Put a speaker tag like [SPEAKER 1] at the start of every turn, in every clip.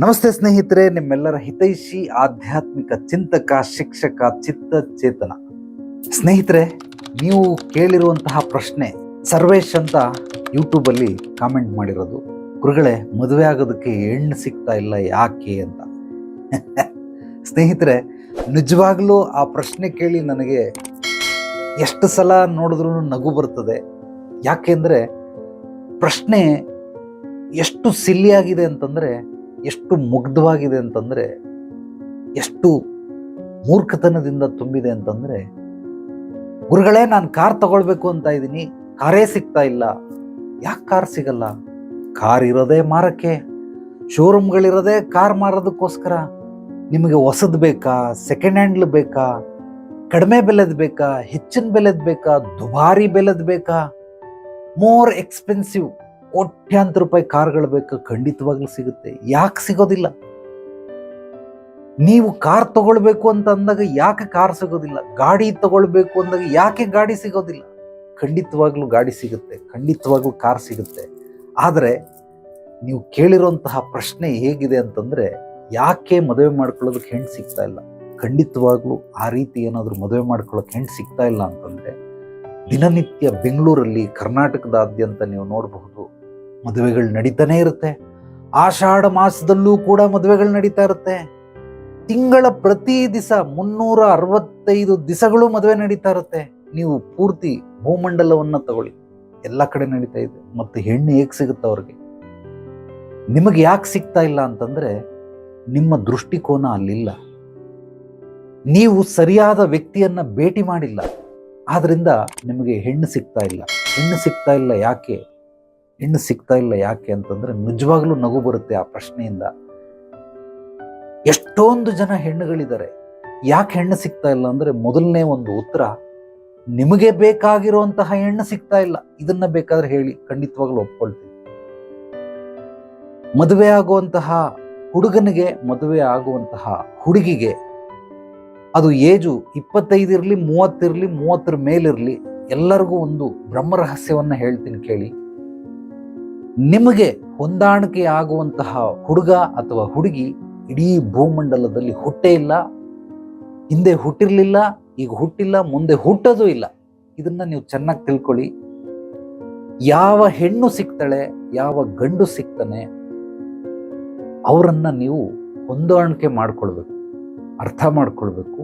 [SPEAKER 1] ನಮಸ್ತೆ ಸ್ನೇಹಿತರೆ, ನಿಮ್ಮೆಲ್ಲರ ಹಿತೈಷಿ ಆಧ್ಯಾತ್ಮಿಕ ಚಿಂತಕ, ಶಿಕ್ಷಕ ಚಿತ್ತ ಚೇತನ ಸ್ನೇಹಿತರೆ, ನೀವು ಕೇಳಿರುವಂತಹ ಪ್ರಶ್ನೆ ಸರ್ವೇಶ್ ಅಂತ ಯೂಟ್ಯೂಬಲ್ಲಿ ಕಾಮೆಂಟ್ ಮಾಡಿರೋದು. ಗುರುಗಳೇ, ಮದುವೆ ಆಗೋದಕ್ಕೆ ಹೆಣ್ಣು ಸಿಗ್ತಾ ಇಲ್ಲ ಯಾಕೆ ಅಂತ. ಸ್ನೇಹಿತರೆ, ನಿಜವಾಗ್ಲೂ ಆ ಪ್ರಶ್ನೆ ಕೇಳಿ ನನಗೆ ಎಷ್ಟು ಸಲ ನೋಡಿದ್ರೂ ನಗು ಬರ್ತದೆ. ಯಾಕೆಂದರೆ ಪ್ರಶ್ನೆ ಎಷ್ಟು ಸಿಲ್ಲಿಯಾಗಿದೆ ಅಂತಂದರೆ ಎಷ್ಟು ಮುಗ್ಧವಾಗಿದೆ ಅಂತಂದರೆ, ಎಷ್ಟು ಮೂರ್ಖತನದಿಂದ ತುಂಬಿದೆ ಅಂತಂದರೆ, ಗುರುಗಳೇ ನಾನು ಕಾರ್ ತಗೊಳ್ಬೇಕು ಅಂತ ಇದ್ದೀನಿ, ಕಾರೇ ಸಿಗ್ತಾ ಇಲ್ಲ. ಯಾಕೆ ಕಾರ್ ಸಿಗಲ್ಲ? ಕಾರ್ ಇರೋದೇ ಮಾರಕ್ಕೆ. ಶೋರೂಮ್ಗಳಿರೋದೇ ಕಾರ್ ಮಾರೋದಕ್ಕೋಸ್ಕರ. ನಿಮಗೆ ಹೊಸದು ಬೇಕಾ? ಸೆಕೆಂಡ್ ಹ್ಯಾಂಡ್ಲ್ ಬೇಕಾ? ಕಡಿಮೆ ಬೆಲೆದ್ ಬೇಕಾ? ಹೆಚ್ಚಿನ ಬೆಲೆದ್ ಬೇಕಾ? ದುಬಾರಿ ಬೆಲೆದ್ ಬೇಕಾ? More expensive. ಕೋಟ್ಯಾಂತರ ರೂಪಾಯಿ ಕಾರ್ಗಳು ಬೇಕು, ಖಂಡಿತವಾಗ್ಲೂ ಸಿಗುತ್ತೆ. ಯಾಕೆ ಸಿಗೋದಿಲ್ಲ? ನೀವು ಕಾರ್ ತಗೊಳ್ಬೇಕು ಅಂತ ಅಂದಾಗ ಯಾಕೆ ಕಾರ್ ಸಿಗೋದಿಲ್ಲ? ಗಾಡಿ ತಗೊಳ್ಬೇಕು ಅಂದಾಗ ಯಾಕೆ ಗಾಡಿ ಸಿಗೋದಿಲ್ಲ? ಖಂಡಿತವಾಗ್ಲೂ ಗಾಡಿ ಸಿಗುತ್ತೆ, ಖಂಡಿತವಾಗ್ಲೂ ಕಾರ್ ಸಿಗುತ್ತೆ. ಆದರೆ ನೀವು ಕೇಳಿರುವಂತಹ ಪ್ರಶ್ನೆ ಹೇಗಿದೆ ಅಂತಂದ್ರೆ, ಯಾಕೆ ಮದುವೆ ಮಾಡ್ಕೊಳ್ಳೋದಕ್ಕೆ ಹೆಣ್ಣು ಸಿಗ್ತಾ ಇಲ್ಲ? ಖಂಡಿತವಾಗ್ಲೂ ಆ ರೀತಿ ಏನಾದರೂ ಮದುವೆ ಮಾಡ್ಕೊಳ್ಳೋಕೆ ಹೆಣ್ಣು ಸಿಗ್ತಾ ಇಲ್ಲ ಅಂತಂದ್ರೆ, ದಿನನಿತ್ಯ ಬೆಂಗಳೂರಲ್ಲಿ, ಕರ್ನಾಟಕದಾದ್ಯಂತ ನೀವು ನೋಡಬಹುದು. ಮದುವೆಗಳು ನಡೀತಾನೆ ಇರುತ್ತೆ. ಆಷಾಢ ಮಾಸದಲ್ಲೂ ಕೂಡ ಮದುವೆಗಳು ನಡೀತಾ ಇರುತ್ತೆ. ತಿಂಗಳ ಪ್ರತಿ ದಿವಸ ಮುನ್ನೂರ ಅರವತ್ತೈದು ದಿವಸಗಳು ಮದುವೆ ನಡೀತಾ ಇರುತ್ತೆ. ನೀವು ಪೂರ್ತಿ ಭೂಮಂಡಲವನ್ನ ತಗೊಳ್ಳಿ. ಎಲ್ಲ ಕಡೆ ನಡೀತಾ ಇದೆ. ಮತ್ತೆ ಹೆಣ್ಣು ಹೇಗೆ ಸಿಗುತ್ತೆ ಅವ್ರಿಗೆ? ನಿಮಗೆ ಯಾಕೆ ಸಿಗ್ತಾ ಇಲ್ಲ ಅಂತಂದ್ರೆ, ನಿಮ್ಮ ದೃಷ್ಟಿಕೋನ ಅಲ್ಲಿಲ್ಲ. ನೀವು ಸರಿಯಾದ ವ್ಯಕ್ತಿಯನ್ನ ಭೇಟಿ ಮಾಡಿಲ್ಲ. ಆದ್ದರಿಂದ ನಿಮಗೆ ಹೆಣ್ಣು ಸಿಗ್ತಾ ಇಲ್ಲ. ಹೆಣ್ಣು ಸಿಗ್ತಾ ಇಲ್ಲ ಯಾಕೆ? ಹೆಣ್ಣು ಸಿಗ್ತಾ ಇಲ್ಲ ಯಾಕೆ ಅಂತಂದ್ರೆ ನಿಜವಾಗ್ಲೂ ನಗು ಬರುತ್ತೆ ಆ ಪ್ರಶ್ನೆಯಿಂದ. ಎಷ್ಟೊಂದು ಜನ ಹೆಣ್ಣುಗಳಿದ್ದಾರೆ. ಯಾಕೆ ಹೆಣ್ಣು ಸಿಗ್ತಾ ಇಲ್ಲ ಅಂದ್ರೆ ಮೊದಲನೇ ಒಂದು ಉತ್ತರ, ನಿಮಗೆ ಬೇಕಾಗಿರುವಂತಹ ಹೆಣ್ಣು ಸಿಗ್ತಾ ಇಲ್ಲ. ಇದನ್ನ ಬೇಕಾದ್ರೆ ಹೇಳಿ, ಖಂಡಿತವಾಗ್ಲೂ ಒಪ್ಕೊಳ್ತೀನಿ. ಮದುವೆ ಆಗುವಂತಹ ಹುಡುಗನಿಗೆ ಮದುವೆ ಆಗುವಂತಹ ಹುಡುಗಿಗೆ ಅದು ಏಜು ಇಪ್ಪತ್ತೈದಿರಲಿ ಮೂವತ್ತಿರಲಿ ಮೂವತ್ತರ ಮೇಲಿರಲಿ, ಎಲ್ಲರಿಗೂ ಒಂದು ಬ್ರಹ್ಮ ರಹಸ್ಯವನ್ನು ಹೇಳ್ತೀನಿ ಕೇಳಿ. ನಿಮಗೆ ಹೊಂದಾಣಿಕೆ ಆಗುವಂತಹ ಹುಡುಗ ಅಥವಾ ಹುಡುಗಿ ಇಡೀ ಭೂಮಂಡಲದಲ್ಲಿ ಹುಟ್ಟೇ ಇಲ್ಲ, ಹಿಂದೆ ಹುಟ್ಟಿರಲಿಲ್ಲ, ಈಗ ಹುಟ್ಟಿಲ್ಲ, ಮುಂದೆ ಹುಟ್ಟೋದು ಇಲ್ಲ. ಇದನ್ನ ನೀವು ಚೆನ್ನಾಗಿ ತಿಳ್ಕೊಳ್ಳಿ. ಯಾವ ಹೆಣ್ಣು ಸಿಗ್ತಾಳೆ ಯಾವ ಗಂಡು ಸಿಗ್ತಾನೆ ಅವರನ್ನ ನೀವು ಹೊಂದಾಣಿಕೆ ಮಾಡ್ಕೊಳ್ಬೇಕು, ಅರ್ಥ ಮಾಡ್ಕೊಳ್ಬೇಕು.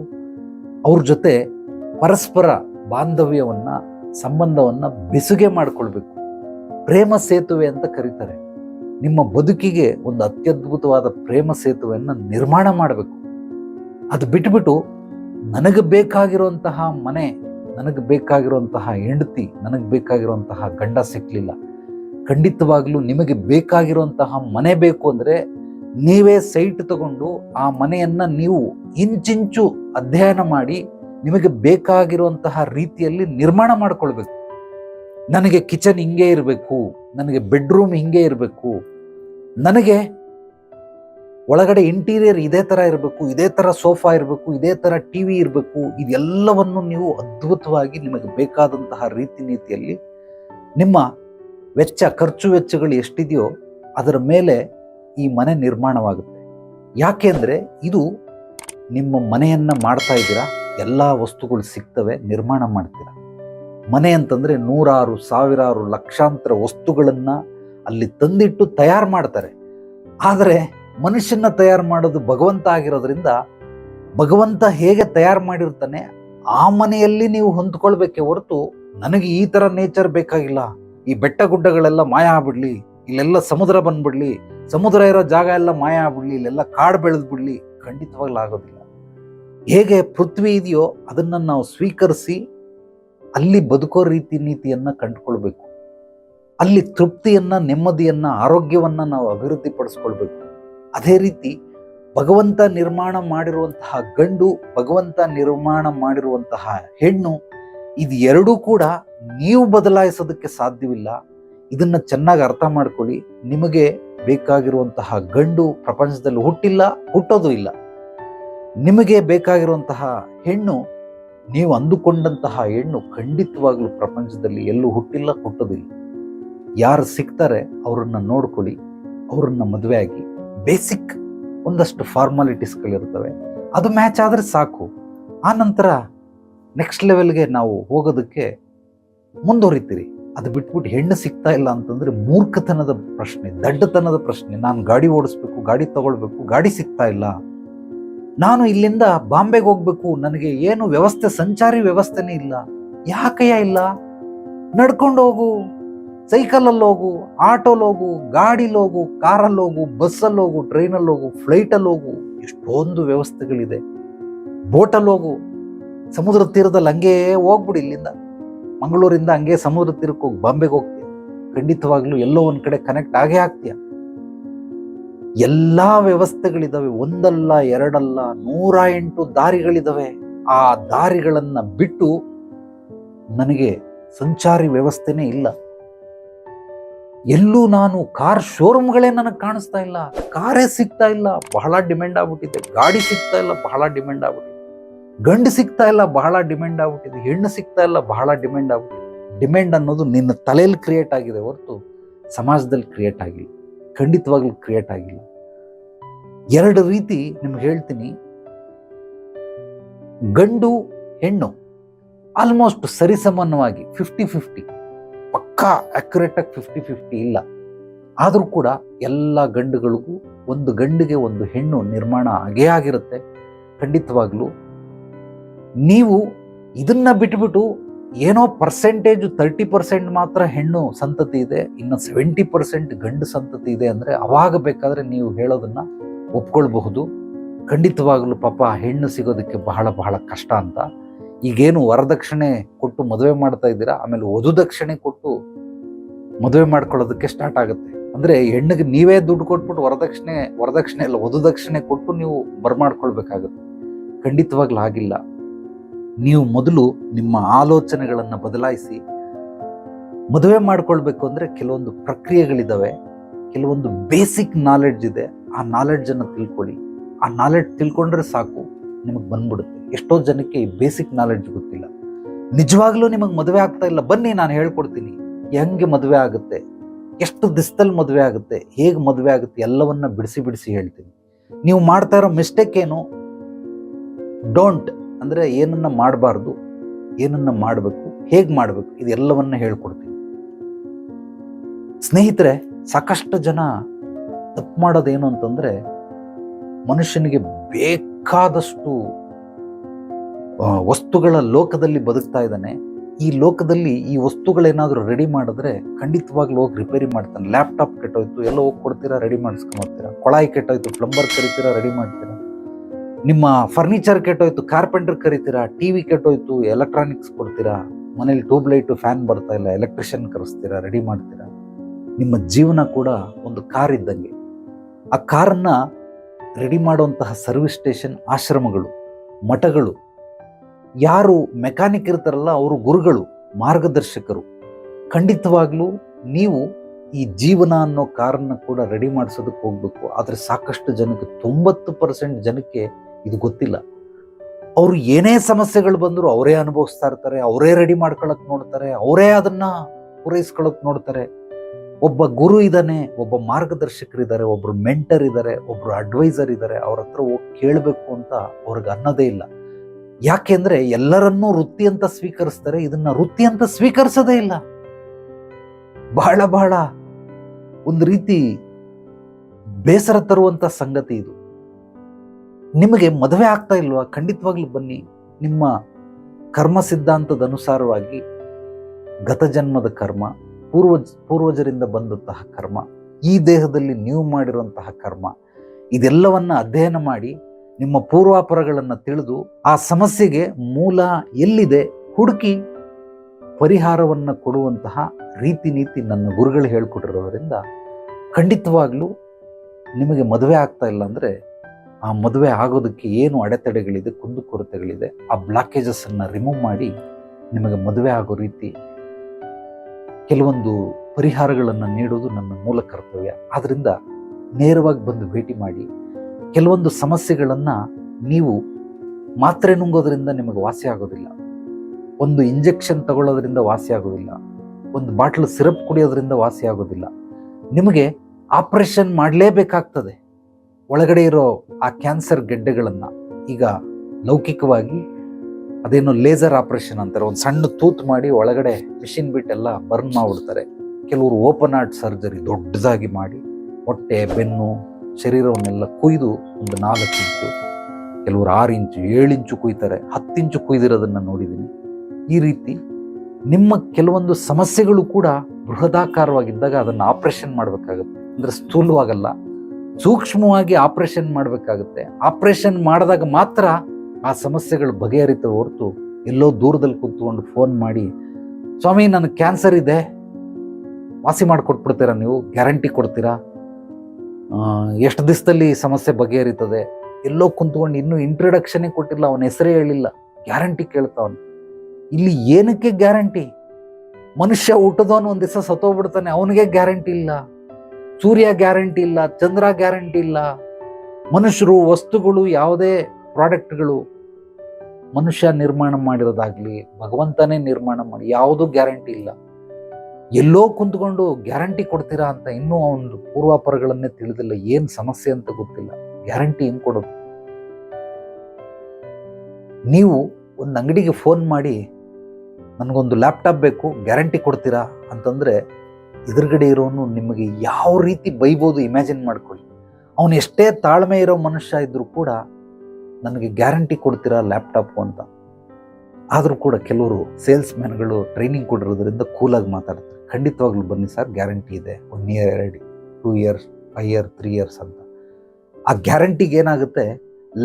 [SPEAKER 1] ಅವ್ರ ಜೊತೆ ಪರಸ್ಪರ ಬಾಂಧವ್ಯವನ್ನು, ಸಂಬಂಧವನ್ನ ಬೆಸುಗೆ ಮಾಡ್ಕೊಳ್ಬೇಕು. ಪ್ರೇಮ ಸೇತುವೆ ಅಂತ ಕರೀತಾರೆ. ನಿಮ್ಮ ಬದುಕಿಗೆ ಒಂದು ಅತ್ಯದ್ಭುತವಾದ ಪ್ರೇಮ ಸೇತುವೆಯನ್ನು ನಿರ್ಮಾಣ ಮಾಡಬೇಕು. ಅದು ಬಿಟ್ಬಿಟ್ಟು ನನಗೆ ಬೇಕಾಗಿರುವಂತಹ ಮನೆ, ನನಗೆ ಬೇಕಾಗಿರುವಂತಹ ಹೆಂಡತಿ, ನನಗೆ ಬೇಕಾಗಿರುವಂತಹ ಗಂಡ ಸಿಕ್ಕಲಿಲ್ಲ ಖಂಡಿತವಾಗ್ಲೂ ನಿಮಗೆ ಬೇಕಾಗಿರುವಂತಹ ಮನೆ ಬೇಕು ಅಂದರೆ ನೀವೇ ಸೈಟ್ ತಗೊಂಡು ಆ ಮನೆಯನ್ನು ನೀವು ಇಂಚಿಂಚು ಅಧ್ಯಯನ ಮಾಡಿ ನಿಮಗೆ ಬೇಕಾಗಿರುವಂತಹ ರೀತಿಯಲ್ಲಿ ನಿರ್ಮಾಣ ಮಾಡ್ಕೊಳ್ಬೇಕು. ನನಗೆ ಕಿಚನ್ ಹಿಂಗೆ ಇರಬೇಕು, ನನಗೆ ಬೆಡ್ರೂಮ್ ಹಿಂಗೆ ಇರಬೇಕು, ನನಗೆ ಒಳಗಡೆ ಇಂಟೀರಿಯರ್ ಇದೇ ಥರ ಇರಬೇಕು, ಇದೇ ಥರ ಸೋಫಾ ಇರಬೇಕು, ಇದೇ ಥರ ಟಿ ವಿ ಇರಬೇಕು, ಇದೆಲ್ಲವನ್ನು ನೀವು ಅದ್ಭುತವಾಗಿ ನಿಮಗೆ ಬೇಕಾದಂತಹ ರೀತಿ ನೀತಿಯಲ್ಲಿ ನಿಮ್ಮ ವೆಚ್ಚ, ಖರ್ಚು ವೆಚ್ಚಗಳು ಎಷ್ಟಿದೆಯೋ ಅದರ ಮೇಲೆ ಈ ಮನೆ ನಿರ್ಮಾಣವಾಗುತ್ತೆ. ಯಾಕೆಂದರೆ ಇದು ನಿಮ್ಮ ಮನೆಯನ್ನು ಮಾಡ್ತಾ ಇದ್ದೀರಾ, ಎಲ್ಲ ವಸ್ತುಗಳು ಸಿಗ್ತವೆ, ನಿರ್ಮಾಣ ಮಾಡ್ತೀರಾ. ಮನೆ ಅಂತಂದರೆ ನೂರಾರು, ಸಾವಿರಾರು ಲಕ್ಷಾಂತರ ವಸ್ತುಗಳನ್ನು ಅಲ್ಲಿ ತಂದಿಟ್ಟು ತಯಾರು ಮಾಡ್ತಾರೆ. ಆದರೆ ಮನುಷ್ಯನ ತಯಾರು ಮಾಡೋದು ಭಗವಂತ ಆಗಿರೋದ್ರಿಂದ ಭಗವಂತ ಹೇಗೆ ತಯಾರು ಮಾಡಿರ್ತಾನೆ ಆ ಮನೆಯಲ್ಲಿ ನೀವು ಹೊಂದ್ಕೊಳ್ಬೇಕೆ ಹೊರತು ನನಗೆ ಈ ಥರ ನೇಚರ್ ಬೇಕಾಗಿಲ್ಲ. ಈ ಬೆಟ್ಟ ಗುಡ್ಡಗಳೆಲ್ಲ ಮಾಯ ಆಗ್ಬಿಡ್ಲಿ, ಇಲ್ಲೆಲ್ಲ ಸಮುದ್ರ ಬಂದ್ಬಿಡ್ಲಿ, ಸಮುದ್ರ ಇರೋ ಜಾಗ ಎಲ್ಲ ಮಾಯ ಆಗ್ಬಿಡ್ಲಿ, ಇಲ್ಲೆಲ್ಲ ಕಾಡು ಬೆಳೆದ್ಬಿಡ್ಲಿ ಖಂಡಿತವಾಗ್ಲೂ ಆಗೋದಿಲ್ಲ. ಹೇಗೆ ಪೃಥ್ವಿ ಇದೆಯೋ ಅದನ್ನು ನಾವು ಸ್ವೀಕರಿಸಿ ಅಲ್ಲಿ ಬದುಕೋ ರೀತಿ ನೀತಿಯನ್ನು ಕಂಡುಕೊಳ್ಬೇಕು. ಅಲ್ಲಿ ತೃಪ್ತಿಯನ್ನ, ನೆಮ್ಮದಿಯನ್ನ, ಆರೋಗ್ಯವನ್ನ ನಾವು ಅಭಿವೃದ್ಧಿ ಪಡಿಸ್ಕೊಳ್ಬೇಕು ಅದೇ ರೀತಿ ಭಗವಂತ ನಿರ್ಮಾಣ ಮಾಡಿರುವಂತಹ ಗಂಡು, ಭಗವಂತ ನಿರ್ಮಾಣ ಮಾಡಿರುವಂತಹ ಹೆಣ್ಣು, ಇದು ಎರಡೂ ಕೂಡ ನೀವು ಬದಲಾಯಿಸೋದಕ್ಕೆ ಸಾಧ್ಯವಿಲ್ಲ. ಇದನ್ನು ಚೆನ್ನಾಗಿ ಅರ್ಥ ಮಾಡ್ಕೊಳ್ಳಿ. ನಿಮಗೆ ಬೇಕಾಗಿರುವಂತಹ ಗಂಡು ಪ್ರಪಂಚದಲ್ಲಿ ಹುಟ್ಟಿಲ್ಲ, ಹುಟ್ಟೋದು ಇಲ್ಲ. ನಿಮಗೆ ಬೇಕಾಗಿರುವಂತಹ ಹೆಣ್ಣು ನೀವು ಅಂದುಕೊಂಡಂತಹ ಹೆಣ್ಣು ಖಂಡಿತವಾಗ್ಲೂ ಪ್ರಪಂಚದಲ್ಲಿ ಎಲ್ಲೂ ಹುಟ್ಟಿಲ್ಲ ಹುಟ್ಟೋದಿಲ್ಲ ಯಾರು ಸಿಗ್ತಾರೆ ಅವರನ್ನು ನೋಡ್ಕೊಳ್ಳಿ, ಅವರನ್ನು ಮದುವೆ ಆಗಿ. ಬೇಸಿಕ್ ಒಂದಷ್ಟು ಫಾರ್ಮಾಲಿಟೀಸ್ಗಳಿರ್ತವೆ ಅದು ಮ್ಯಾಚ್ ಆದರೆ ಸಾಕು. ಆ ನಂತರ ನೆಕ್ಸ್ಟ್ ಲೆವೆಲ್ಗೆ ನಾವು ಹೋಗೋದಕ್ಕೆ ಮುಂದುವರಿತೀರಿ. ಅದು ಬಿಟ್ಬಿಟ್ಟು ಹೆಣ್ಣು ಸಿಗ್ತಾ ಇಲ್ಲ ಅಂತಂದರೆ ಮೂರ್ಖತನದ ಪ್ರಶ್ನೆ, ದಡ್ಡತನದ ಪ್ರಶ್ನೆ. ನಾನು ಗಾಡಿ ಓಡಿಸ್ಬೇಕು, ಗಾಡಿ ತಗೊಳ್ಬೇಕು, ಗಾಡಿ ಸಿಗ್ತಾ ಇಲ್ಲ. ನಾನು ಇಲ್ಲಿಂದ ಬಾಂಬೆಗೆ ಹೋಗ್ಬೇಕು. ನನಗೆ ಏನು ವ್ಯವಸ್ಥೆ, ಸಂಚಾರಿ ವ್ಯವಸ್ಥೆನೇ ಇಲ್ಲ. ಯಾಕಯ್ಯ ಇಲ್ಲ? ನಡ್ಕೊಂಡು ಹೋಗು. ಸೈಕಲಲ್ಲಿ ಹೋಗು ಆಟೋಲ್ಲಿ ಹೋಗು, ಗಾಡಿಲಿ ಹೋಗು ಕಾರಲ್ಲಿ ಹೋಗು, ಬಸ್ಸಲ್ಲಿ ಹೋಗು, ಟ್ರೈನಲ್ಲಿ ಹೋಗು, ಫ್ಲೈಟಲ್ಲಿ ಹೋಗು, ಎಷ್ಟೊಂದು ವ್ಯವಸ್ಥೆಗಳಿದೆ. ಬೋಟಲ್ಲಿ ಹೋಗು. ಸಮುದ್ರ ತೀರದಲ್ಲಿ ಹಂಗೇ ಹೋಗ್ಬಿಡಿ ಇಲ್ಲಿಂದ. ಮಂಗಳೂರಿಂದ ಹಂಗೆ ಸಮುದ್ರ ತೀರಕ್ಕೆ ಹೋಗಿ. ಬಾಂಬೆಗೆ ಹೋಗ್ತೀಯ. ಖಂಡಿತವಾಗ್ಲೂ ಎಲ್ಲೋ ಒಂದು ಕಡೆ ಕನೆಕ್ಟ್ ಆಗೇ ಆಗ್ತೀಯ. ಎಲ್ಲಾ ವ್ಯವಸ್ಥೆಗಳಿದಾವೆ. ಒಂದಲ್ಲ, ಎರಡಲ್ಲ, ನೂರ ಎಂಟು ದಾರಿಗಳಿದಾವೆ. ಆ ದಾರಿಗಳನ್ನು ಬಿಟ್ಟು ನನಗೆ ಸಂಚಾರಿ ವ್ಯವಸ್ಥೆನೇ ಇಲ್ಲ. ಎಲ್ಲೂ ನಾನು ಕಾರ್ ಶೋರೂಮ್ಗಳೇ ನನಗೆ ಕಾಣಿಸ್ತಾ ಇಲ್ಲ. ಕಾರೇ ಸಿಗ್ತಾ ಇಲ್ಲ. ಬಹಳ ಡಿಮ್ಯಾಂಡ್ ಆಗ್ಬಿಟ್ಟಿದೆ. ಗಾಡಿ ಸಿಗ್ತಾ ಇಲ್ಲ. ಬಹಳ ಡಿಮ್ಯಾಂಡ್ ಆಗ್ಬಿಟ್ಟಿದೆ. ಗಂಡು ಸಿಗ್ತಾ ಇಲ್ಲ. ಬಹಳ ಡಿಮ್ಯಾಂಡ್ ಆಗ್ಬಿಟ್ಟಿದೆ. ಹೆಣ್ಣು ಸಿಗ್ತಾ ಇಲ್ಲ. ಬಹಳ ಡಿಮ್ಯಾಂಡ್ ಆಗ್ಬಿಟ್ಟಿದೆ. ಡಿಮ್ಯಾಂಡ್ ಅನ್ನೋದು ನಿನ್ನ ತಲೆಯಲ್ಲಿ ಕ್ರಿಯೇಟ್ ಆಗಿದೆ ಹೊರತು ಸಮಾಜದಲ್ಲಿ ಕ್ರಿಯೇಟ್ ಆಗಿಲ್ಲ. ಖಂಡಿತವಾಗ್ಲೂ ಕ್ರಿಯೇಟ್ ಆಗಿಲ್ಲ. ಎರಡು ರೀತಿ ನಿಮ್ಗೆ ಹೇಳ್ತೀನಿ. ಗಂಡು, ಹೆಣ್ಣು ಆಲ್ಮೋಸ್ಟ್ ಸರಿಸಮಾನವಾಗಿ ಫಿಫ್ಟಿ ಫಿಫ್ಟಿ ಪಕ್ಕಾ ಅಕ್ಯುರೇಟ್ ಆಗಿ ಫಿಫ್ಟಿ ಫಿಫ್ಟಿ ಇಲ್ಲ. ಆದರೂ ಕೂಡ ಎಲ್ಲ ಗಂಡುಗಳಿಗೂ ಒಂದು ಗಂಡಿಗೆ ಒಂದು ಹೆಣ್ಣು ನಿರ್ಮಾಣ ಆಗೇ ಆಗಿರುತ್ತೆ. ಖಂಡಿತವಾಗ್ಲೂ ನೀವು ಇದನ್ನ ಬಿಟ್ಬಿಟ್ಟು ಏನೋ ಪರ್ಸೆಂಟೇಜ್ ತರ್ಟಿ ಪರ್ಸೆಂಟ್ ಮಾತ್ರ ಹೆಣ್ಣು ಸಂತತಿ ಇದೆ, ಇನ್ನು ಸೆವೆಂಟಿ ಪರ್ಸೆಂಟ್ ಗಂಡು ಸಂತತಿ ಇದೆ ಅಂದರೆ ಅವಾಗ ಬೇಕಾದರೆ ನೀವು ಹೇಳೋದನ್ನು ಒಪ್ಕೊಳ್ಬಹುದು. ಖಂಡಿತವಾಗಲೂ ಪಾಪ ಹೆಣ್ಣು ಸಿಗೋದಕ್ಕೆ ಬಹಳ ಬಹಳ ಕಷ್ಟ ಅಂತ. ಈಗೇನು ವರದಕ್ಷಿಣೆ ಕೊಟ್ಟು ಮದುವೆ ಮಾಡ್ತಾ ಇದ್ದೀರಾ, ಆಮೇಲೆ ವಧು ದಕ್ಷಿಣೆ ಕೊಟ್ಟು ಮದುವೆ ಮಾಡ್ಕೊಳ್ಳೋದಕ್ಕೆ ಸ್ಟಾರ್ಟ್ ಆಗುತ್ತೆ. ಅಂದರೆ ಹೆಣ್ಣಿಗೆ ನೀವೇ ದುಡ್ಡು ಕೊಟ್ಬಿಟ್ಟು ವರದಕ್ಷಿಣೆ ವರದಕ್ಷಿಣೆ ಅಲ್ಲ ವಧು ದಕ್ಷಿಣೆ ಕೊಟ್ಟು ನೀವು ಬರ್ಮಾಡ್ಕೊಳ್ಬೇಕಾಗುತ್ತೆ. ಖಂಡಿತವಾಗ್ಲೂ ಆಗಿಲ್ಲ. ನೀವು ಮೊದಲು ನಿಮ್ಮ ಆಲೋಚನೆಗಳನ್ನು ಬದಲಾಯಿಸಿ ಮದುವೆ ಮಾಡಿಕೊಳ್ಬೇಕು ಅಂದರೆ ಕೆಲವೊಂದು ಪ್ರಕ್ರಿಯೆಗಳಿದ್ದಾವೆ ಕೆಲವೊಂದು ಬೇಸಿಕ್ ನಾಲೆಡ್ಜ್ ಇದೆ, ಆ ನಾಲೆಡ್ಜನ್ನು ತಿಳ್ಕೊಳ್ಳಿ. ಆ ನಾಲೆಡ್ಜ್ ತಿಳ್ಕೊಂಡ್ರೆ ಸಾಕು, ನಿಮಗೆ ಬಂದ್ಬಿಡುತ್ತೆ. ಎಷ್ಟೋ ಜನಕ್ಕೆ ಈ ಬೇಸಿಕ್ ನಾಲೆಡ್ಜ್ ಗೊತ್ತಿಲ್ಲ. ನಿಜವಾಗ್ಲೂ ನಿಮಗೆ ಮದುವೆ ಆಗ್ತಾ ಇಲ್ಲ, ಬನ್ನಿ ನಾನು ಹೇಳ್ಕೊಡ್ತೀನಿ. ಹೆಂಗೆ ಮದುವೆ ಆಗುತ್ತೆ? ಎಷ್ಟು ದಿವಸದಲ್ಲಿ ಮದುವೆ ಆಗುತ್ತೆ? ಹೇಗೆ ಮದುವೆ ಆಗುತ್ತೆ? ಎಲ್ಲವನ್ನ ಬಿಡಿಸಿ ಬಿಡಿಸಿ ಹೇಳ್ತೀನಿ. ನೀವು ಮಾಡ್ತಾ ಇರೋ ಮಿಸ್ಟೇಕ್ ಏನು? ಡೋಂಟ್ ಅಂದ್ರೆ ಏನನ್ನ ಮಾಡಬಾರ್ದು, ಏನನ್ನ ಮಾಡಬೇಕು, ಹೇಗೆ ಮಾಡಬೇಕು, ಇದೆಲ್ಲವನ್ನ ಹೇಳ್ಕೊಡ್ತೀನಿ. ಸ್ನೇಹಿತರೆ, ಸಾಕಷ್ಟು ಜನ ತಪ್ಪು ಮಾಡೋದೇನು ಅಂತಂದ್ರೆ, ಮನುಷ್ಯನಿಗೆ ಬೇಕಾದಷ್ಟು ವಸ್ತುಗಳ ಲೋಕದಲ್ಲಿ ಬದುಕ್ತಾ ಇದ್ದಾನೆ. ಈ ಲೋಕದಲ್ಲಿ ಈ ವಸ್ತುಗಳೇನಾದರೂ ರೆಡಿ ಮಾಡಿದ್ರೆ ಖಂಡಿತವಾಗ್ಲೂ ಹೋಗಿ ರಿಪೇರಿ ಮಾಡ್ತಾನೆ. ಲ್ಯಾಪ್ಟಾಪ್ ಕೆಟ್ಟೋಯ್ತು, ಎಲ್ಲ ಹೋಗಿ ಕೊಡ್ತೀರಾ ರೆಡಿ ಮಾಡಿಸ್ಕೊಂಡು ಹೋಗ್ತೀರಾ. ಕೊಳಾಯಿ ಕೆಟ್ಟೋಯ್ತು ಪ್ಲಂಬರ್ ಕರಿತೀರಾ ರೆಡಿ ಮಾಡ್ತೀರಾ. ನಿಮ್ಮ ಫರ್ನಿಚರ್ ಕೆಟ್ಟೋಯ್ತು ಕಾರ್ಪೆಂಟರ್ ಕರಿತೀರಾ ಟಿವಿ ಕೆಟ್ಟೋಯ್ತು ಎಲೆಕ್ಟ್ರಾನಿಕ್ಸ್ ಕೊಡ್ತೀರಾ, ಮನೇಲಿ ಟ್ಯೂಬ್ಲೈಟು ಫ್ಯಾನ್ ಬರ್ತಾ ಇಲ್ಲ ಎಲೆಕ್ಟ್ರಿಷಿಯನ್ ಕರೆಸ್ತೀರಾ ರೆಡಿ ಮಾಡ್ತೀರಾ? ನಿಮ್ಮ ಜೀವನ ಕೂಡ ಒಂದು ಕಾರ್ ಇದ್ದಂಗೆ. ಆ ಕಾರನ್ನ ರೆಡಿ ಮಾಡುವಂತಹ ಸರ್ವಿಸ್ ಸ್ಟೇಷನ್ ಆಶ್ರಮಗಳು, ಮಠಗಳು. ಯಾರು ಮೆಕ್ಯಾನಿಕ್ ಇರ್ತಾರಲ್ಲ, ಅವರು ಗುರುಗಳು, ಮಾರ್ಗದರ್ಶಕರು. ಖಂಡಿತವಾಗ್ಲೂ ನೀವು ಈ ಜೀವನ ಅನ್ನೋ ಕಾರನ್ನ ಕೂಡ ರೆಡಿ ಮಾಡಿಸೋದಕ್ಕೆ ಹೋಗ್ಬೇಕು. ಆದರೆ ಸಾಕಷ್ಟು ಜನಕ್ಕೆ ತೊಂಬತ್ತು ಪರ್ಸೆಂಟ್ ಜನಕ್ಕೆ ಇದು ಗೊತ್ತಿಲ್ಲ. ಅವರು ಏನೇ ಸಮಸ್ಯೆಗಳು ಬಂದರೂ ಅವರೇ ಅನುಭವಿಸ್ತಾ ಇರ್ತಾರೆ, ಅವರೇ ರೆಡಿ ಮಾಡ್ಕೊಳಕ್ ನೋಡ್ತಾರೆ, ಅವರೇ ಅದನ್ನ ಪೂರೈಸ್ಕೊಳಕ್ ನೋಡ್ತಾರೆ. ಒಬ್ಬ ಗುರು ಇದ್ದಾನೆ ಒಬ್ಬ ಮಾರ್ಗದರ್ಶಕರಿದ್ದಾರೆ ಒಬ್ಬರು ಮೆಂಟರ್ ಇದ್ದಾರೆ ಒಬ್ಬರು ಅಡ್ವೈಸರ್ ಇದ್ದಾರೆ ಅವ್ರ ಹತ್ರ ಹೋಗಿ ಕೇಳಬೇಕು ಅಂತ ಅವ್ರಿಗೆ ಅನ್ನೋದೇ ಇಲ್ಲ. ಯಾಕೆಂದ್ರೆ ಎಲ್ಲರನ್ನೂ ವೃತ್ತಿ ಅಂತ ಸ್ವೀಕರಿಸ್ತಾರೆ, ಇದನ್ನ ವೃತ್ತಿ ಅಂತ ಸ್ವೀಕರಿಸೋದೇ ಇಲ್ಲ. ಬಹಳ ಬಹಳ ಒಂದು ರೀತಿ ಬೇಸರ ತರುವಂತ ಸಂಗತಿ ಇದು. ನಿಮಗೆ ಮದುವೆ ಆಗ್ತಾ ಇಲ್ವಾ? ಖಂಡಿತವಾಗ್ಲೂ ಬನ್ನಿ. ನಿಮ್ಮ ಕರ್ಮ ಸಿದ್ಧಾಂತದ ಅನುಸಾರವಾಗಿ ಗತಜನ್ಮದ ಕರ್ಮ, ಪೂರ್ವ ಪೂರ್ವಜರಿಂದ ಬಂದಂತಹ ಕರ್ಮ, ಈ ದೇಹದಲ್ಲಿ ನೀವು ಮಾಡಿರುವಂತಹ ಕರ್ಮ, ಇದೆಲ್ಲವನ್ನ ಅಧ್ಯಯನ ಮಾಡಿ ನಿಮ್ಮ ಪೂರ್ವಾಪರಗಳನ್ನು ತಿಳಿದು ಆ ಸಮಸ್ಯೆಗೆ ಮೂಲ ಎಲ್ಲಿದೆ ಹುಡುಕಿ ಪರಿಹಾರವನ್ನು ಕೊಡುವಂತಹ ರೀತಿ ನೀತಿ ನನ್ನ ಗುರುಗಳು ಹೇಳ್ಕೊಟ್ಟಿರೋದ್ರಿಂದ ಖಂಡಿತವಾಗ್ಲೂ ನಿಮಗೆ ಮದುವೆ ಆಗ್ತಾ ಇಲ್ಲ ಅಂದರೆ ಆ ಮದುವೆ ಆಗೋದಕ್ಕೆ ಏನು ಅಡೆತಡೆಗಳಿದೆ ಕುಂದುಕೊರತೆಗಳಿದೆ ಆ ಬ್ಲಾಕೇಜಸ್ ಅನ್ನ ರಿಮೂವ್ ಮಾಡಿ ನಿಮಗೆ ಮದುವೆ ಆಗೋ ರೀತಿ ಕೆಲವೊಂದು ಪರಿಹಾರಗಳನ್ನು ನೀಡೋದು ನನ್ನ ಮೂಲ ಕರ್ತವ್ಯ. ಆದ್ದರಿಂದ ನೇರವಾಗಿ ಬಂದು ಭೇಟಿ ಮಾಡಿ, ಕೆಲವೊಂದು ಸಮಸ್ಯೆಗಳನ್ನು ನೀವು ಮಾತ್ರೆ ನುಂಗೋದ್ರಿಂದ ನಿಮಗೆ ವಾಸಿ ಆಗೋದಿಲ್ಲ. ಒಂದು ಇಂಜೆಕ್ಷನ್ ತಗೊಳ್ಳೋದ್ರಿಂದ ವಾಸಿ ಆಗೋದಿಲ್ಲ. ಒಂದು ಬಾಟ್ಲು ಸಿರಪ್ ಕುಡಿಯೋದ್ರಿಂದ ವಾಸಿ ಆಗೋದಿಲ್ಲ. ನಿಮಗೆ ಆಪರೇಷನ್ ಮಾಡಲೇಬೇಕಾಗ್ತದೆ. ಒಳಗಡೆ ಇರೋ ಆ ಕ್ಯಾನ್ಸರ್ ಗೆಡ್ಡೆಗಳನ್ನು ಈಗ ಲೌಕಿಕವಾಗಿ ಅದೇನೋ ಲೇಸರ್ ಆಪರೇಷನ್ ಅಂತಾರೆ, ಒಂದು ಸಣ್ಣ ತೂತ್ ಮಾಡಿ ಒಳಗಡೆ ಮಿಷಿನ್ ಬಿಟ್ಟೆಲ್ಲ ಬರ್ನ್ ಮಾಡಿಬಿಡ್ತಾರೆ. ಕೆಲವರು ಓಪನ್ ಆರ್ಟ್ ಸರ್ಜರಿ ದೊಡ್ಡದಾಗಿ ಮಾಡಿ ಹೊಟ್ಟೆ, ಬೆನ್ನು, ಶರೀರವನ್ನೆಲ್ಲ ಕುಯ್ದು ಒಂದು ನಾಲ್ಕು ಇಂಚು, ಕೆಲವರು ಆರು ಇಂಚು, ಏಳು ಇಂಚು ಕುಯ್ತಾರೆ. ಹತ್ತು ಇಂಚು ಕುಯ್ದಿರೋದನ್ನು ನೋಡಿದ್ದೀನಿ ಈ ರೀತಿ ನಿಮ್ಮ ಕೆಲವೊಂದು ಸಮಸ್ಯೆಗಳು ಕೂಡ ಬೃಹದಾಕಾರವಾಗಿದ್ದಾಗ ಅದನ್ನು ಆಪರೇಷನ್ ಮಾಡಬೇಕಾಗುತ್ತೆ. ಅಂದರೆ ಸ್ಥೂಲವಾಗಲ್ಲ. ಸೂಕ್ಷ್ಮವಾಗಿ ಆಪರೇಷನ್ ಮಾಡಬೇಕಾಗುತ್ತೆ. ಆಪರೇಷನ್ ಮಾಡಿದಾಗ ಮಾತ್ರ ಆ ಸಮಸ್ಯೆಗಳು ಬಗೆಹರಿತವೆ ಹೊರತು ಎಲ್ಲೋ ದೂರದಲ್ಲಿ ಕೂತ್ಕೊಂಡು ಫೋನ್ ಮಾಡಿ, ಸ್ವಾಮಿ, ನನಗೆ ಕ್ಯಾನ್ಸರ್ ಇದೆ. ವಾಸಿ ಮಾಡಿಕೊಟ್ಬಿಡ್ತೀರಾ ನೀವು? ಗ್ಯಾರಂಟಿ ಕೊಡ್ತೀರಾ? ಎಷ್ಟು ದಿವಸದಲ್ಲಿ ಸಮಸ್ಯೆ ಬಗೆಹರಿತದೆ? ಎಲ್ಲೋ ಕುಂತ್ಕೊಂಡು ಇನ್ನೂ ಇಂಟ್ರಡಕ್ಷನೇ ಕೊಟ್ಟಿಲ್ಲ, ಅವನ ಹೆಸರೇ ಹೇಳಿಲ್ಲ. ಗ್ಯಾರಂಟಿ ಕೇಳ್ತಾವನು ಇಲ್ಲಿ ಏನಕ್ಕೆ ಗ್ಯಾರಂಟಿ? ಮನುಷ್ಯ ಹುಟ್ಟದವನು ಒಂದು ದಿವಸ ಸತ್ತೋಗ್ಬಿಡ್ತಾನೆ, ಅವನಿಗೆ ಗ್ಯಾರಂಟಿ ಇಲ್ಲ. ಸೂರ್ಯ ಗ್ಯಾರಂಟಿ ಇಲ್ಲ, ಚಂದ್ರ ಗ್ಯಾರಂಟಿ ಇಲ್ಲ. ಮನುಷ್ಯರು ವಸ್ತುಗಳು ಯಾವುದೇ ಪ್ರಾಡಕ್ಟ್ಗಳು ಮನುಷ್ಯ ನಿರ್ಮಾಣ ಮಾಡಿರೋದಾಗ್ಲಿ, ಭಗವಂತನೇ ನಿರ್ಮಾಣ ಮಾಡಿ, ಯಾವುದೂ ಗ್ಯಾರಂಟಿ ಇಲ್ಲ. ಎಲ್ಲೋ ಕುಂತ್ಕೊಂಡು ಗ್ಯಾರಂಟಿ ಕೊಡ್ತೀರಾ ಅಂತ ಇನ್ನೂ ಅವನು ಪೂರ್ವಾಪರಗಳನ್ನೇ ತಿಳಿದಿಲ್ಲ. ಏನು ಸಮಸ್ಯೆ ಅಂತ ಗೊತ್ತಿಲ್ಲ. ಗ್ಯಾರಂಟಿ ಹೆಂಗ್ ಕೊಡೋದು? ನೀವು ಒಂದು ಅಂಗಡಿಗೆ ಫೋನ್ ಮಾಡಿ, ನನಗೊಂದು ಲ್ಯಾಪ್ಟಾಪ್ ಬೇಕು, ಗ್ಯಾರಂಟಿ ಕೊಡ್ತೀರಾ? ಅಂತಂದರೆ ಎದುರುಗಡೆ ಇರೋನು ನಿಮಗೆ ಯಾವ ರೀತಿ ಬೈಬೋದು ಇಮ್ಯಾಜಿನ್ ಮಾಡ್ಕೊಳ್ಳಿ. ಅವನು ಎಷ್ಟೇ ತಾಳ್ಮೆ ಇರೋ ಮನುಷ್ಯ ಇದ್ದರೂ ಕೂಡ ನನಗೆ ಗ್ಯಾರಂಟಿ ಕೊಡ್ತೀರಾ ಲ್ಯಾಪ್ಟಾಪು ಅಂತ. ಆದರೂ ಕೂಡ ಕೆಲವರು ಸೇಲ್ಸ್ ಮ್ಯಾನ್ಗಳು ಟ್ರೈನಿಂಗ್ ಕೊಡಿರೋದ್ರಿಂದ ಕೂಲಾಗಿ ಮಾತಾಡ್ತಾರೆ. ಖಂಡಿತವಾಗ್ಲೂ ಬನ್ನಿ ಸರ್ ಗ್ಯಾರಂಟಿ ಇದೆ. ಒನ್ ಇಯರ್ ಎರಡು two years five year three years ಅಂತ. ಆ ಗ್ಯಾರಂಟಿಗೆ ಏನಾಗುತ್ತೆ?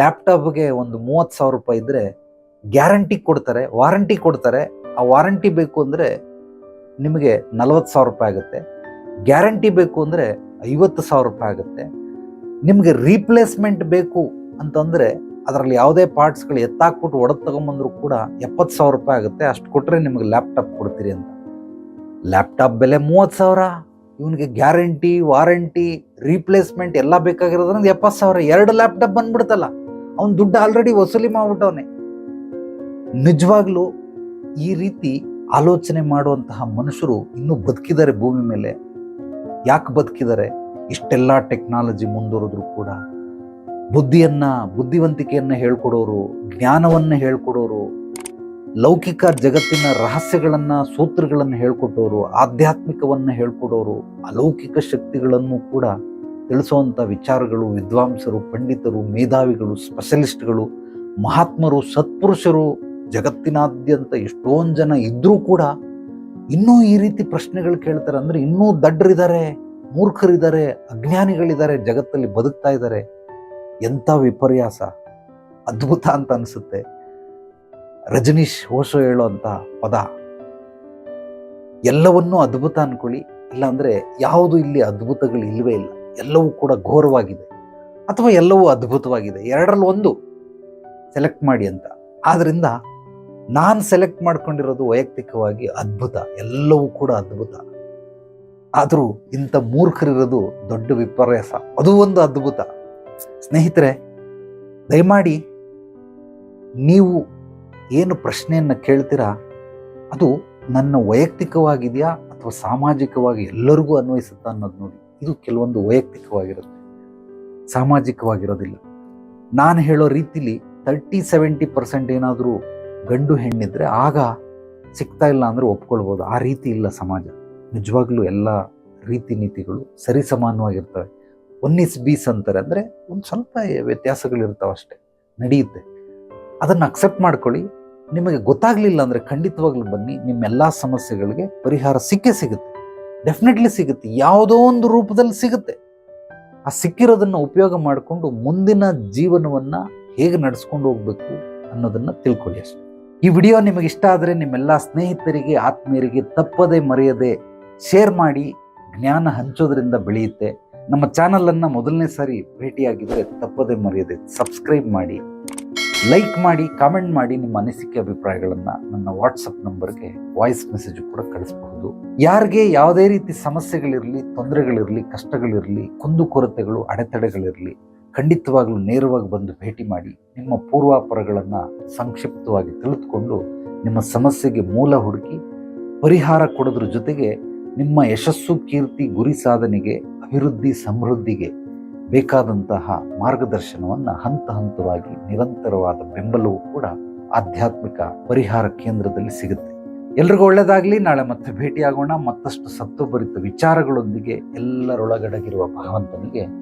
[SPEAKER 1] ಲ್ಯಾಪ್ಟಾಪ್ಗೆ ಒಂದು ಮೂವತ್ತು ಸಾವಿರ ರೂಪಾಯಿ ಇದ್ದರೆ ಗ್ಯಾರಂಟಿ ಕೊಡ್ತಾರೆ ವಾರಂಟಿ ಕೊಡ್ತಾರೆ. ಆ ವಾರಂಟಿ ಬೇಕು ಅಂದರೆ ನಿಮಗೆ ನಲವತ್ತು ಸಾವಿರ ರೂಪಾಯಿ ಆಗುತ್ತೆ. ಗ್ಯಾರಂಟಿ ಬೇಕು ಅಂದರೆ ಐವತ್ತು ಸಾವಿರ ರೂಪಾಯಿ ಆಗುತ್ತೆ. ನಿಮಗೆ ರೀಪ್ಲೇಸ್ಮೆಂಟ್ ಬೇಕು ಅಂತಂದರೆ ಅದರಲ್ಲಿ ಯಾವುದೇ ಪಾರ್ಟ್ಸ್ಗಳು ಎತ್ತಾಕ್ಬಿಟ್ಟು ಒಡೆದು ತೊಗೊಂಬಂದರೂ ಕೂಡ ಎಪ್ಪತ್ತು ಸಾವಿರ ರೂಪಾಯಿ ಆಗುತ್ತೆ. ಅಷ್ಟು ಕೊಟ್ಟರೆ ನಿಮಗೆ ಲ್ಯಾಪ್ಟಾಪ್ ಕೊಡ್ತೀರಿ ಅಂತ. ಲ್ಯಾಪ್ಟಾಪ್ ಬೆಲೆ ಮೂವತ್ತು ಸಾವಿರ. ಇವನಿಗೆ ಗ್ಯಾರಂಟಿ ವಾರಂಟಿ ರೀಪ್ಲೇಸ್ಮೆಂಟ್ ಎಲ್ಲ ಬೇಕಾಗಿರೋದ್ರಿಂದ ಎಪ್ಪತ್ತು ಸಾವಿರ. ಎರಡು ಲ್ಯಾಪ್ಟಾಪ್ ಬಂದ್ಬಿಡ್ತಲ್ಲ ಅವ್ನು ದುಡ್ಡು ಆಲ್ರೆಡಿ ವಸೂಲಿ ಮಾಡ್ಬಿಟ್ಟವನೆ. ನಿಜವಾಗ್ಲೂ ಈ ರೀತಿ ಆಲೋಚನೆ ಮಾಡುವಂತಹ ಮನುಷ್ಯರು ಇನ್ನೂ ಬದುಕಿದ್ದಾರೆ ಭೂಮಿ ಮೇಲೆ. ಯಾಕೆ ಬದುಕಿದ್ದಾರೆ? ಇಷ್ಟೆಲ್ಲ ಟೆಕ್ನಾಲಜಿ ಮುಂದುವರೆದ್ರು ಕೂಡ ಬುದ್ಧಿಯನ್ನ, ಬುದ್ಧಿವಂತಿಕೆಯನ್ನು ಹೇಳ್ಕೊಡೋರು, ಜ್ಞಾನವನ್ನು ಹೇಳ್ಕೊಡೋರು, ಲೌಕಿಕ ಜಗತ್ತಿನ ರಹಸ್ಯಗಳನ್ನು, ಸೂತ್ರಗಳನ್ನು ಹೇಳ್ಕೊಟ್ಟೋರು, ಆಧ್ಯಾತ್ಮಿಕವನ್ನು ಹೇಳ್ಕೊಡೋರು, ಅಲೌಕಿಕ ಶಕ್ತಿಗಳನ್ನು ಕೂಡ ತಿಳಿಸುವಂಥ ವಿಚಾರಗಳು, ವಿದ್ವಾಂಸರು, ಪಂಡಿತರು, ಮೇಧಾವಿಗಳು, ಸ್ಪೆಷಲಿಸ್ಟ್ಗಳು, ಮಹಾತ್ಮರು, ಸತ್ಪುರುಷರು ಜಗತ್ತಿನಾದ್ಯಂತ ಎಷ್ಟೊಂದು ಜನ ಇದ್ದರೂ ಕೂಡ ಇನ್ನೂ ಈ ರೀತಿ ಪ್ರಶ್ನೆಗಳು ಕೇಳ್ತಾರೆ ಅಂದ್ರೆ ಇನ್ನೂ ದಡ್ಡರಿದ್ದಾರೆ ಮೂರ್ಖರಿದ್ದಾರೆ ಅಜ್ಞಾನಿಗಳಿದ್ದಾರೆ ಜಗತ್ತಲ್ಲಿ ಬದುಕ್ತಾ ಇದ್ದಾರೆ ಎಂಥ ವಿಪರ್ಯಾಸ. ಅದ್ಭುತ ಅಂತ ಅನಿಸುತ್ತೆ. ರಜನೀಶ್ ಓಶೋ ಹೇಳೋಂಥ ಪದ. ಎಲ್ಲವನ್ನೂ ಅದ್ಭುತ ಅನ್ಕೊಳ್ಳಿ. ಇಲ್ಲಾಂದ್ರೆ ಯಾವುದು ಇಲ್ಲಿ ಅದ್ಭುತಗಳು ಇಲ್ಲವೇ ಇಲ್ಲ. ಎಲ್ಲವೂ ಕೂಡ ಘೋರವಾಗಿದೆ. ಅಥವಾ ಎಲ್ಲವೂ ಅದ್ಭುತವಾಗಿದೆ. ಎರಡರಲ್ಲಿ ಒಂದು ಸೆಲೆಕ್ಟ್ ಮಾಡಿ ಅಂತ. ಆದ್ರಿಂದ ನಾನು ಸೆಲೆಕ್ಟ್ ಮಾಡ್ಕೊಂಡಿರೋದು ವೈಯಕ್ತಿಕವಾಗಿ ಅದ್ಭುತ, ಎಲ್ಲವೂ ಕೂಡ ಅದ್ಭುತ. ಆದರೂ ಇಂಥ ಮೂರ್ಖರಿರೋದು ದೊಡ್ಡ ವಿಪರ್ಯಾಸ. ಅದು ಒಂದು ಅದ್ಭುತ. ಸ್ನೇಹಿತರೆ, ದಯಮಾಡಿ ನೀವು ಏನು ಪ್ರಶ್ನೆಯನ್ನು ಕೇಳ್ತೀರಾ, ಅದು ನನ್ನ ವೈಯಕ್ತಿಕವಾಗಿದೆಯಾ ಅಥವಾ ಸಾಮಾಜಿಕವಾಗಿ ಎಲ್ಲರಿಗೂ ಅನ್ವಯಿಸುತ್ತಾ ಅನ್ನೋದು ನೋಡಿ. ಇದು ಕೆಲವೊಂದು ವೈಯಕ್ತಿಕವಾಗಿರುತ್ತೆ. ಸಾಮಾಜಿಕವಾಗಿರೋದಿಲ್ಲ. ನಾನು ಹೇಳೋ ರೀತಿಲಿ ತರ್ಟಿ ಸೆವೆಂಟಿ ಪರ್ಸೆಂಟ್ ಏನಾದರೂ ಗಂಡು ಹೆಣ್ಣಿದ್ರೆ ಆಗ ಸಿಗ್ತಾ ಇಲ್ಲ ಅಂದರೆ ಒಪ್ಕೊಳ್ಬೋದು. ಆ ರೀತಿ ಇಲ್ಲ ಸಮಾಜ. ನಿಜವಾಗ್ಲೂ ಎಲ್ಲ ರೀತಿ ನೀತಿಗಳು ಸರಿ ಸಮಾನವಾಗಿರ್ತವೆ. ಒನ್ ಇಸ್ ಬೀಸ್ ಅಂತಾರೆ ಅಂದರೆ ಒಂದು ಸ್ವಲ್ಪ ವ್ಯತ್ಯಾಸಗಳಿರ್ತಾವೆ ಅಷ್ಟೇ, ನಡೆಯುತ್ತೆ. ಅದನ್ನು ಅಕ್ಸೆಪ್ಟ್ ಮಾಡ್ಕೊಳ್ಳಿ. ನಿಮಗೆ ಗೊತ್ತಾಗಲಿಲ್ಲ ಅಂದರೆ ಖಂಡಿತವಾಗ್ಲೂ ಬನ್ನಿ. ನಿಮ್ಮೆಲ್ಲ ಸಮಸ್ಯೆಗಳಿಗೆ ಪರಿಹಾರ ಸಿಕ್ಕೇ ಸಿಗುತ್ತೆ. ಡೆಫಿನೆಟ್ಲಿ ಸಿಗುತ್ತೆ. ಯಾವುದೋ ಒಂದು ರೂಪದಲ್ಲಿ ಸಿಗುತ್ತೆ. ಆ ಸಿಕ್ಕಿರೋದನ್ನು ಉಪಯೋಗ ಮಾಡಿಕೊಂಡು ಮುಂದಿನ ಜೀವನವನ್ನು ಹೇಗೆ ನಡೆಸ್ಕೊಂಡು ಹೋಗಬೇಕು ಅನ್ನೋದನ್ನು ತಿಳ್ಕೊಳ್ಳಿ ಅಷ್ಟೆ. ಈ ವಿಡಿಯೋ ನಿಮಗೆ ಇಷ್ಟ ಆದರೆ ನಿಮ್ಮೆಲ್ಲ ಸ್ನೇಹಿತರಿಗೆ, ಆತ್ಮೀಯರಿಗೆ ತಪ್ಪದೆ ಮರೆಯದೆ ಶೇರ್ ಮಾಡಿ ಜ್ಞಾನ ಹಂಚೋದ್ರಿಂದ ಬೆಳೆಯುತ್ತೆ. ನಮ್ಮ ಚಾನಲನ್ನು ಮೊದಲನೇ ಸಾರಿ ಭೇಟಿಯಾಗಿದ್ದರೆ ತಪ್ಪದೆ ಮರೆಯದೆ ಸಬ್ಸ್ಕ್ರೈಬ್ ಮಾಡಿ ಲೈಕ್ ಮಾಡಿ ಕಾಮೆಂಟ್ ಮಾಡಿ ನಿಮ್ಮ ಅನಿಸಿಕೆ ಅಭಿಪ್ರಾಯಗಳನ್ನು ನನ್ನ ವಾಟ್ಸಪ್ ನಂಬರ್ಗೆ ವಾಯ್ಸ್ ಮೆಸೇಜ್ ಕೂಡ ಕಳಿಸಬಹುದು. ಯಾರಿಗೆ ಯಾವುದೇ ರೀತಿ ಸಮಸ್ಯೆಗಳಿರಲಿ, ತೊಂದರೆಗಳಿರಲಿ, ಕಷ್ಟಗಳಿರಲಿ, ಕುಂದುಕೊರತೆಗಳು, ಅಡೆತಡೆಗಳಿರಲಿ ಖಂಡಿತವಾಗ್ಲೂ ನೇರವಾಗಿ ಬಂದು ಭೇಟಿ ಮಾಡಿ ನಿಮ್ಮ ಪೂರ್ವಾಪರಗಳನ್ನು ಸಂಕ್ಷಿಪ್ತವಾಗಿ ತಿಳಿದುಕೊಂಡು ನಿಮ್ಮ ಸಮಸ್ಯೆಗೆ ಮೂಲ ಹುಡುಕಿ ಪರಿಹಾರ ಕೊಡೋದ್ರ ಜೊತೆಗೆ ನಿಮ್ಮ ಯಶಸ್ಸು, ಕೀರ್ತಿ, ಗುರಿ ಸಾಧನೆಗೆ, ಅಭಿವೃದ್ಧಿ, ಸಮೃದ್ಧಿಗೆ ಬೇಕಾದಂತಹ ಮಾರ್ಗದರ್ಶನವನ್ನು ಹಂತ ಹಂತವಾಗಿ ನಿರಂತರವಾದ ಬೆಂಬಲವೂ ಕೂಡ ಆಧ್ಯಾತ್ಮಿಕ ಪರಿಹಾರ ಕೇಂದ್ರದಲ್ಲಿ ಸಿಗುತ್ತೆ. ಎಲ್ರಿಗೂ ಒಳ್ಳೆಯದಾಗಲಿ ನಾಳೆ ಮತ್ತೆ ಭೇಟಿಯಾಗೋಣ. ಮತ್ತಷ್ಟು ಸತ್ವಭರಿತ ವಿಚಾರಗಳೊಂದಿಗೆ ಎಲ್ಲರೊಳಗಡಗಿರುವ ಭಗವಂತನಿಗೆ